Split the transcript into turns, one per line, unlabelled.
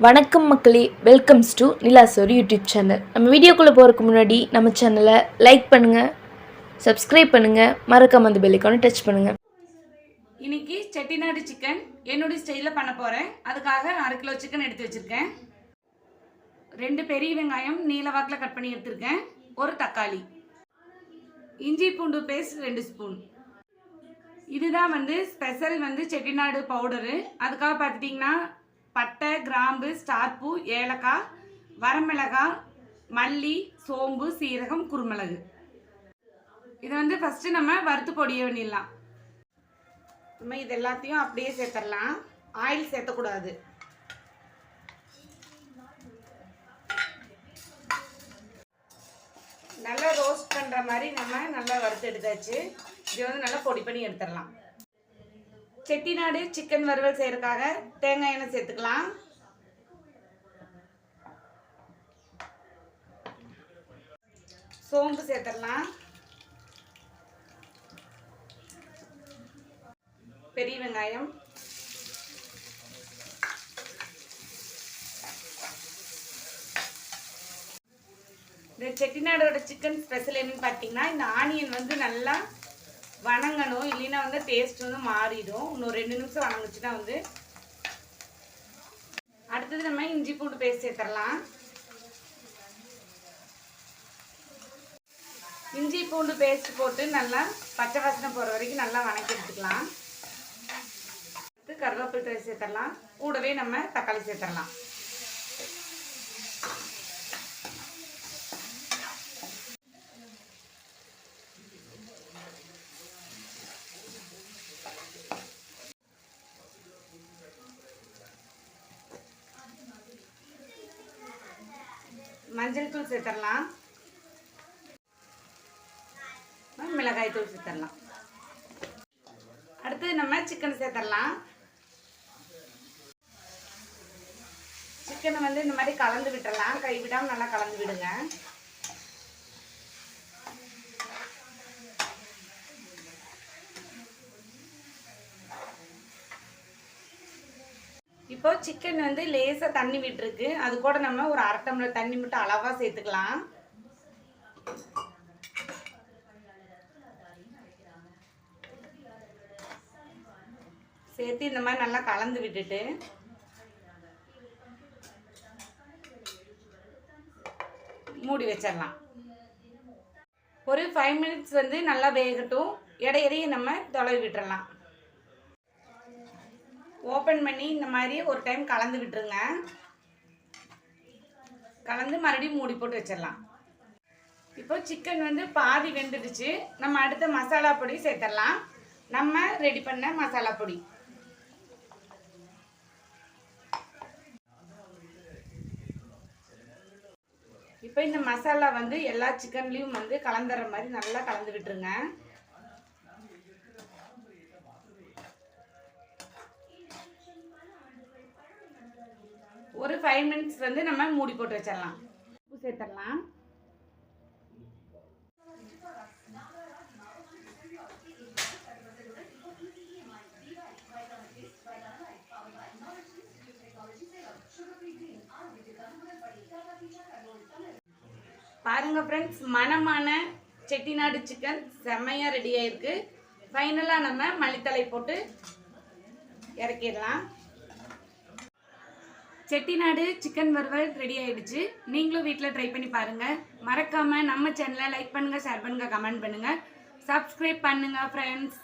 வணக்கம் மக்களே welcomes to Nilasori YouTube channel நம்ம வீடியோக்குள்ளே போகிறதுக்கு முன்னாடி நம்ம சேனலை லைக் பண்ணுங்கள் சப்ஸ்கிரைப் பண்ணுங்கள் மறக்காம அந்த பெல்லைக்கான டச் பண்ணுங்கள்
இன்னைக்கு செட்டிநாடு சிக்கன் என்னுடைய ஸ்டைலில் பண்ண போகிறேன் அதுக்காக அரை கிலோ சிக்கன் எடுத்து வச்சுருக்கேன். ரெண்டு பெரிய வெங்காயம் நீல வாக்கில் கட் பண்ணி எடுத்திருக்கேன். ஒரு தக்காளி. இஞ்சி பூண்டு பேஸ்ட் ரெண்டு ஸ்பூன் இதுதான் வந்து ஸ்பெஷல் வந்து செட்டிநாடு பவுடரு அதுக்காக பார்த்துட்டிங்கன்னா பட்டை கிராம்பு ஸ்டார்பூ ஏலக்காய் வரமிளகாய் மல்லி சோம்பு சீரகம் குருமிளகு. இதை வந்து ஃபஸ்ட்டு நம்ம வறுத்து பொடிய பண்ணிடலாம் நம்ம இது எல்லாத்தையும் அப்படியே சேர்த்துடலாம். ஆயில் சேர்த்தக்கூடாது. நல்லா ரோஸ்ட் பண்ணுற மாதிரி நம்ம நல்லா வறுத்து எடுத்தாச்சு. இது வந்து நல்லா பொடி பண்ணி எடுத்துடலாம். செட்டிநாடு சிக்கன் வறுவல் செய்யறதுக்காக தேங்காய் எண்ணெய் சேர்த்துக்கலாம். சோம்பு சேர்த்துடலாம். பெரிய வெங்காயம். இந்த செட்டிநாடோட சிக்கன் ஸ்பெஷல் என்னன்னு பார்த்தீங்கன்னா இந்த ஆனியன் வந்து நல்லா வணங்கணும் இல்லைன்னா வந்து டேஸ்ட் வந்து மாறிடும். இன்னும் ரெண்டு நிமிஷம் வணங்குச்சுன்னா வந்து அடுத்தது நம்ம இஞ்சி பூண்டு பேஸ்ட் சேர்த்துடலாம். இஞ்சி பூண்டு பேஸ்ட் போட்டு நல்லா பச்சை வாசனை போகிற வரைக்கும் நல்லா வணக்கி எடுத்துக்கலாம். அடுத்து கருவேப்பிலை சேர்த்துடலாம். கூடவே நம்ம தக்காளி சேர்த்துடலாம். மஞ்சள் தூள் சேர்த்துடலாம். மிளகாய் தூள் சேர்த்துடலாம். அடுத்து நம்ம சிக்கன் சேர்த்துடலாம். சிக்கனை வந்து இந்த மாதிரி கலந்து விட்டுறலாம் கை விடாமல் நல்லா கலந்து விடுங்க. இப்போ சிக்கன் வந்து லேசாக தண்ணி விட்டுருக்கு. அது கூட நம்ம ஒரு அரை டம்ளர் தண்ணி மட்டும் அளவாக சேர்த்துக்கலாம். சேர்த்து இந்த மாதிரி நல்லா கலந்து விட்டுட்டு. மூடி வச்சிடலாம். ஒரு ஃபைவ் மினிட்ஸ் வந்து நல்லா வேகட்டும். இடையிடையே நம்ம தொலைவி விட்டுடலாம் ஓப்பன் பண்ணி இந்த மாதிரி ஒரு டைம் கலந்து விட்டுருங்க. கலந்து மறுபடியும் மூடி போட்டு வச்சிடலாம். இப்போ சிக்கன் வந்து பாதி வெந்துடுச்சு. நம்ம அடுத்த மசாலா பொடி சேர்த்துடலாம். நம்ம ரெடி பண்ண மசாலா பொடி. இப்போ இந்த மசாலா வந்து எல்லா சிக்கன்லேயும் வந்து கலந்துற மாதிரி நல்லா கலந்து விட்டுருங்க. ஒரு ஃபைவ் மினிட்ஸ் வந்து நம்ம மூடி போட்டு வச்சிடலாம். உப்பு சேர்த்துடலாம். பாருங்க ஃப்ரெண்ட்ஸ் மணமான செட்டிநாடு சிக்கன் செம்மையாக ரெடி ஆயிருக்கு. ஃபைனலாக நம்ம மல்லித்தலை போட்டு இறக்கிடலாம். செட்டிநாடு சிக்கன் வறுவல் ரெடி ஆயிடுச்சு. நீங்களும் வீட்டில் ட்ரை பண்ணி பாருங்கள் மறக்காமல் நம்ம சேனலை லைக் பண்ணுங்கள் ஷேர் பண்ணுங்கள் கமெண்ட் பண்ணுங்கள் சப்ஸ்கிரைப் பண்ணுங்கள் ஃப்ரெண்ட்ஸ்